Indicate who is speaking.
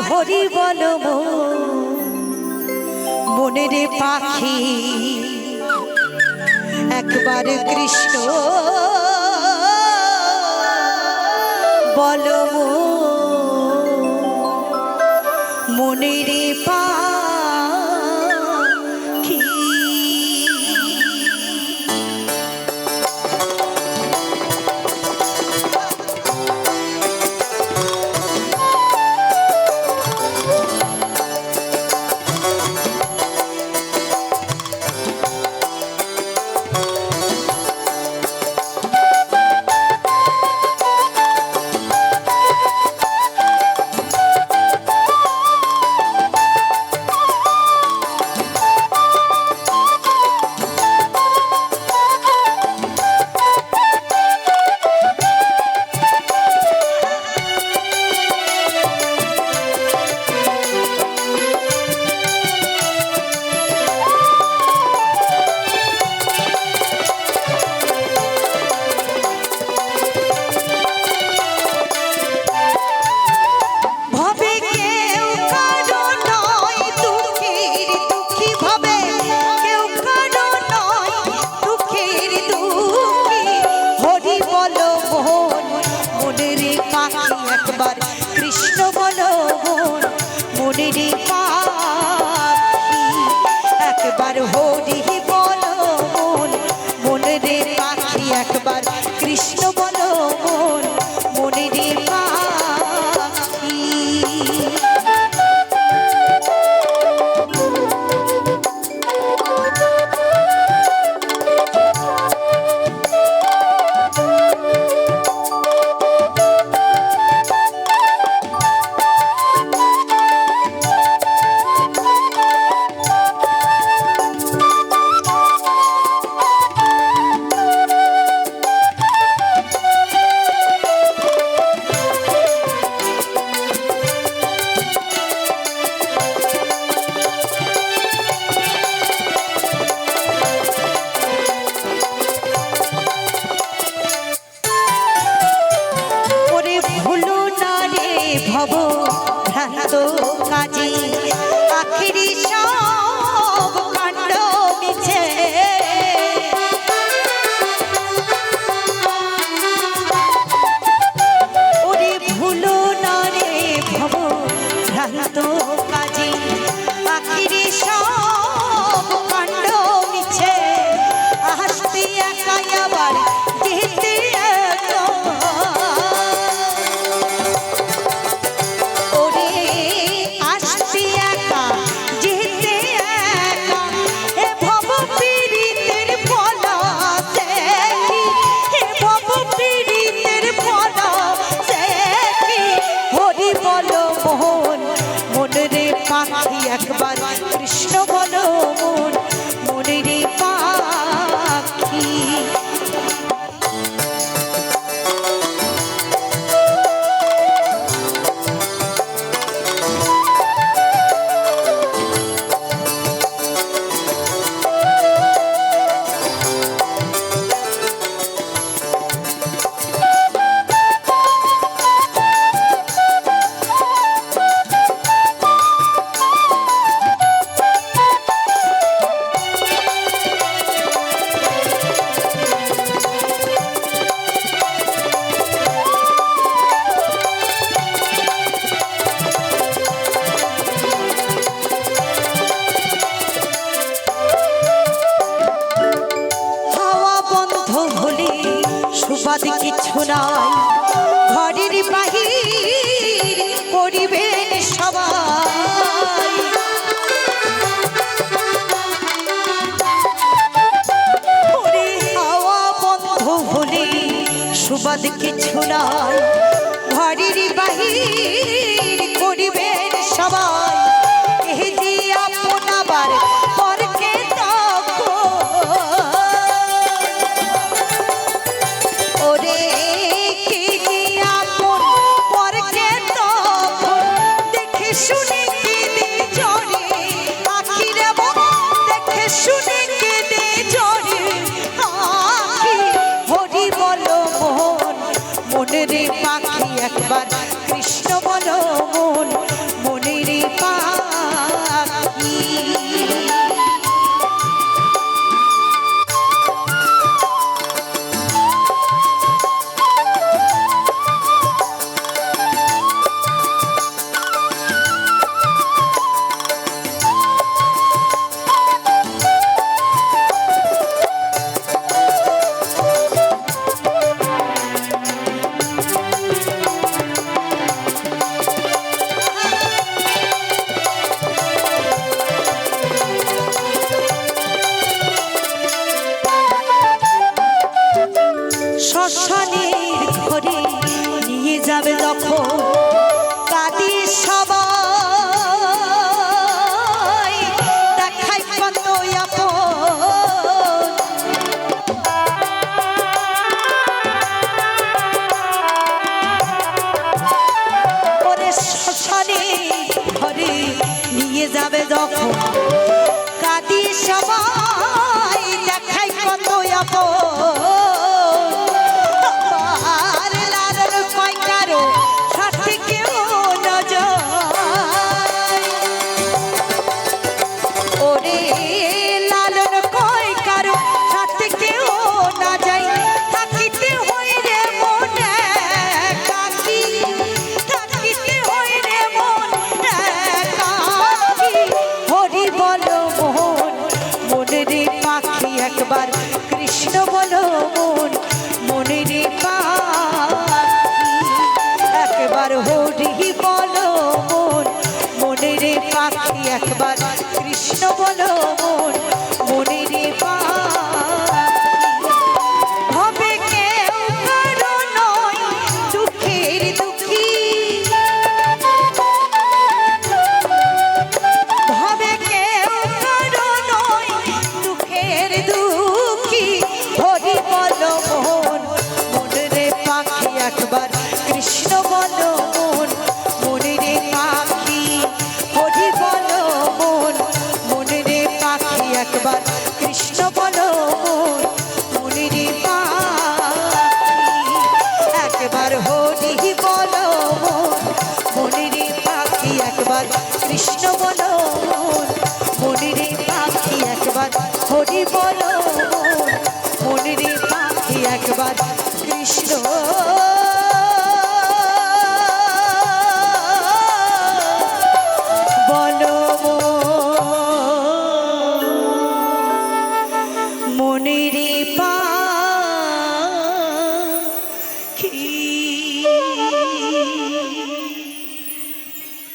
Speaker 1: হরি বল মনের পাখি একবার কৃষ্ণ বল মনের পাখি নদীর পাখি। একবার হরি বলো মন মন রে পাখি একবার Oh. বিপদ কিছু নাই। ঘরের বাহির করিবেন সবাই। সুবাদ কিছু নাই। ঘরের বাহির করিবেন সবাই। কৃষ্ণ